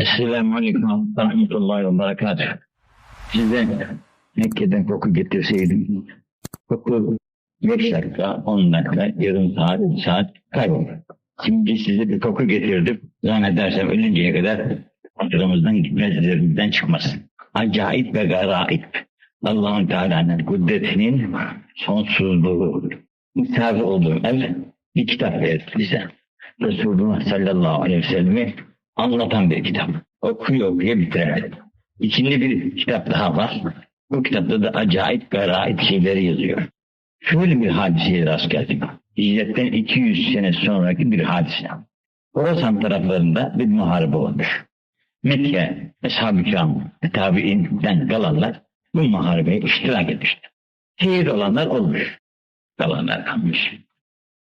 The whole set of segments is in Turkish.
Esselamu Aleyküm ve Rahmetullahi ve Berekatuhu. Size Mekke'den koku getirseydim, koku 5 dakika, 10 dakika, yarım saat, saat kaybolur. Şimdi size bir koku getirdim. Zannedersem ölünceye kadar aklımızdan gitmez, üzerimizden çıkmaz. Acayip ve garaip. Allah-u Teala'nın kudretinin sonsuzluğu. Misafir olduğum ev bir kitap verir bize. Resulullah sallallahu aleyhi ve sellem'i anlatan bir kitap. Okuyor okuyor bitiremez. İçinde bir kitap daha var. Bu kitapta da acayip garaip şeyleri yazıyor. Şöyle bir hadiseye rast geldim. Hicretten 200 sene sonraki bir hadise. Horasan taraflarında bir muharebe olmuş. Mekke, Eshab-ı Kiram ve tabiinden kalanlar bu muharebeye iştirak etmişler. Şehit olanlar olmuş. Kalanlar kalmış.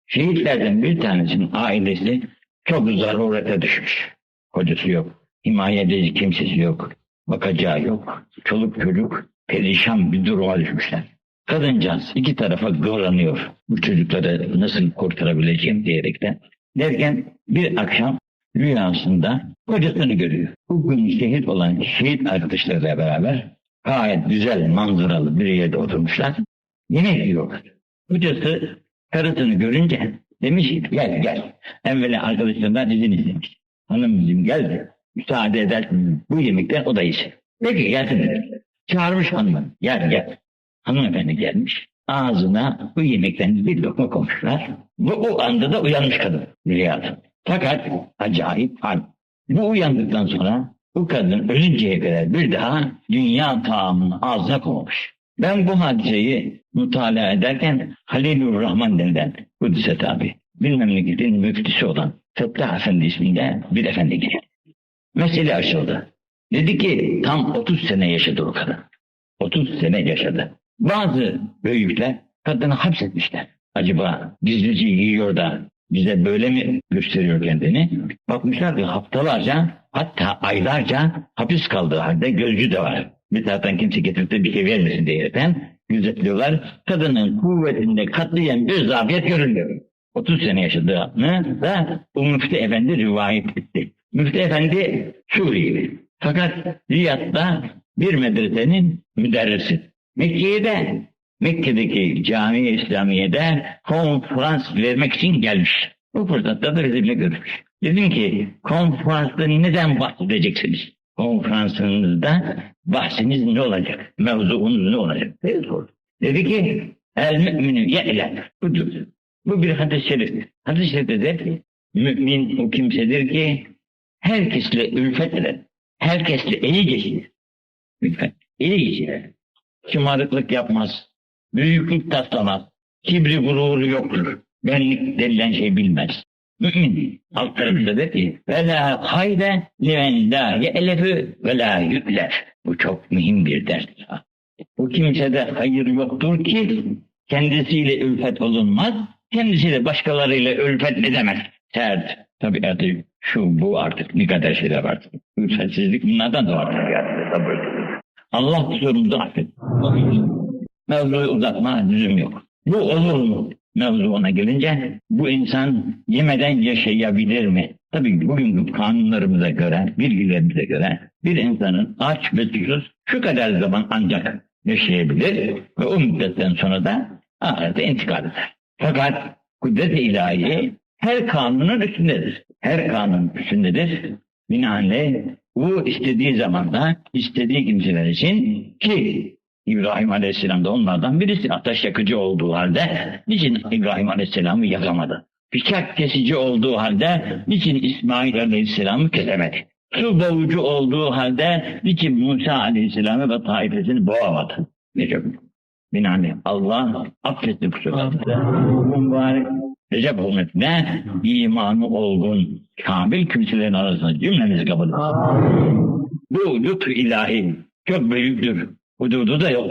Şehitlerden bir tanesinin ailesi çok zarurete düşmüş. Kocası yok, himaye edici kimsesi yok, bakacağı yok, çoluk çocuk perişan bir duruma düşmüşler. Kadıncağız iki tarafa kıvranıyor bu çocukları nasıl kurtarabileceğim diyerekten. Derken bir akşam rüyasında kocasını görüyor. Bu gün şehit olan şehit arkadaşlarıyla beraber gayet güzel manzaralı bir yerde oturmuşlar. Yemek yiyorlar. Kocası karısını görünce demiş gel gel. Evvela arkadaşlarından izin istemiş. Hanım bizim geldi. Müsaade edersin bu yemekten o da yesin. Peki gelsin dedi. Çağırmış hanımı. Gel gel. Hanımefendi gelmiş. Ağzına bu yemekten bir lokma koymuşlar. Bu o anda da uyanmış kadın rüyada. Fakat acayip hal. Bu uyandıktan sonra bu kadın ölünceye kadar bir daha dünya taamını ağzına koymuş. Ben bu hadiseyi mutala ederken Halilur Rahman denilen Kudüs'e tabi bir memleketin müftüsü olan Fettah Efendi isminde bir efendi geldi. Mesele açıldı. Dedi ki tam 30 sene yaşadı o kadın. 30 sene yaşadı. Bazı büyükler kadını hapsetmişler. Acaba gizlice yiyor da bize böyle mi gösteriyor kendini? Bakmışlar ki haftalarca hatta aylarca hapis kaldığı halde gözcü de var. Bir taraftan kimse getirip de bir şey vermesin diyerekten gözetliyorlar. Kadının kuvvetinde katlayan bir zafiyet görülüyor. 30 sene yaşadığını da bu müftü efendi rivayet etti. Müftü efendi Suriyeli. Fakat Riyad'da bir medresenin müderrisi. Mekke'de Mekke'deki cami İslamiye'de konferans vermek için gelmiş. Bu fırsatta da bizimle görmüş. Dedim ki konferansta neden bahsedeceksiniz? Konferansınızda bahsiniz ne olacak? Mevzuunuz ne olacak? diye sordu. Dedi ki el müminü ye'len. Budur. Bu bir hadis-i şerif. Hadis-i şerifte der ki mümin o kimsedir ki herkesle ülfet eder. Herkesle iyi geçinir. İyi geçinir. Şımarıklık yapmaz. Büyüklük taslamaz. Kibri gururu yoktur. Benlik denilen şey bilmez. Mümin alt tarafında der ki ve la hayde limen la ye'lefü ve la yükler. Bu çok mühim bir derstir. Bu kimsede hayır yoktur ki kendisiyle ülfet olunmaz, kendisiyle başkalarıyla ülfet edemez. Sert. Tabi artık şu bu artık ne kadar şeyler var. Ülfetsizlik bunlardan da var. Yani, sabır. Allah kusurumuzu affet. Mevzuyu uzatma lüzum yok. Bu olur mu? Mevzu ona gelince bu insan yemeden yaşayabilir mi? Tabii bugünkü kanunlarımıza göre, bilgilerimize göre bir insanın aç ve susuz şu kadar zaman ancak yaşayabilir ve o müddetten sonra da ahirete intikal eder. Fakat kudret-i ilahi her kanunun üstündedir. Her kanun üstündedir. Binaenaleyh bu istediği zamanda istediği kimseler için ki İbrahim Aleyhisselam da onlardan birisi ateş yakıcı olduğu halde niçin İbrahim Aleyhisselam'ı yakamadı? Bıçak kesici olduğu halde niçin İsmail Aleyhisselam'ı kesemedi? Su boğucu olduğu halde niçin Musa Aleyhisselam'ı ve taifesini boğamadı? Ne çok binaenaleyh Allah affetti kusurlarını. Mübarek Recep hürmetine imanı olgun kamil kimselerin arasında cümlemizi kabul edin. Bu lütfu ilahi çok büyüktür. Hududu da yok.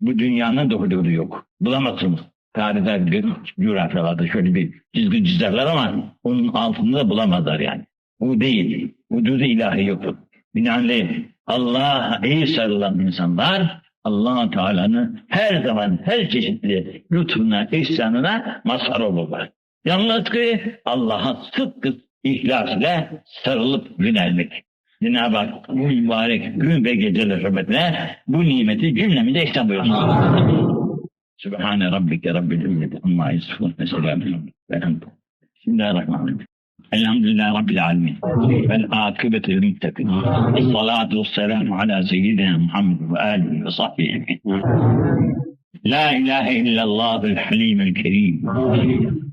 Bu dünyanın da hududu yok. Bulamazsınız. Tarihte bir coğrafyalarda şöyle bir çizgi çizerler ama onun altında da bulamazlar yani. Bu değil. Hududu ilahi yoktur. Binaenaleyh Allah'a iyi sarılan insanlar allah Teala'nın her zaman her çeşitli lütfuna, ihsanına mazhar olurlar. Yalnız ki Allah'a sıdkı ihlas ile sarılıp yönelmek. Cenab-ı Hak bu mübarek gün ve geceler hürmetine bu nimeti cümlemize ihsan buyursun. Sübhane Rabbike Rabbil İzzeti Amma Yasifun ve Selamun Velhamdülillah. Bismillahirrahmanirrahim. الحمد لله رب العالمين. والعاقبة للمتقين. الصلاة والسلام على سيدنا محمد وآله وصحبه أجمعين. لا إله إلا الله الحليم الكريم.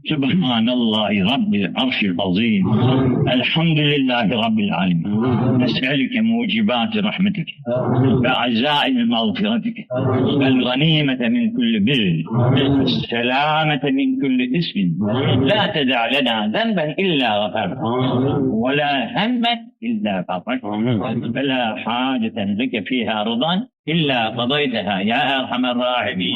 سبحان الله رب العرش العظيم. الحمد لله رب العالمين. نسألك موجبات رحمتك وعزائم مغفرتك الغنيمة من كل بر السلامة من كل اسم. لا تدع لنا ذنبا إلا غفرته ولا هما إلا غفرته. فلا حاجة لك فيها رضا إلا قضيتها. يا أرحم الراحمين.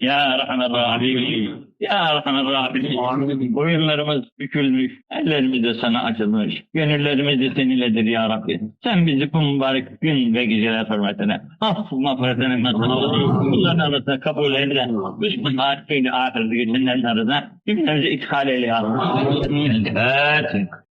يا أرحم الراحمين. Ya erhamer rahimin boyunlarımız bükülmüş ellerimiz de sana açılmış gönüllerimiz de seninledir ya Rabbi. Sen bizi bu mübarek gün ve geceler hürmetine affı mağfiretine mazhar bunların arasında kabul eyle. Biz bu harfiyle ahirde geçenlerin arasında cümlemizi ithal eyle ya Rabbi. Fatiha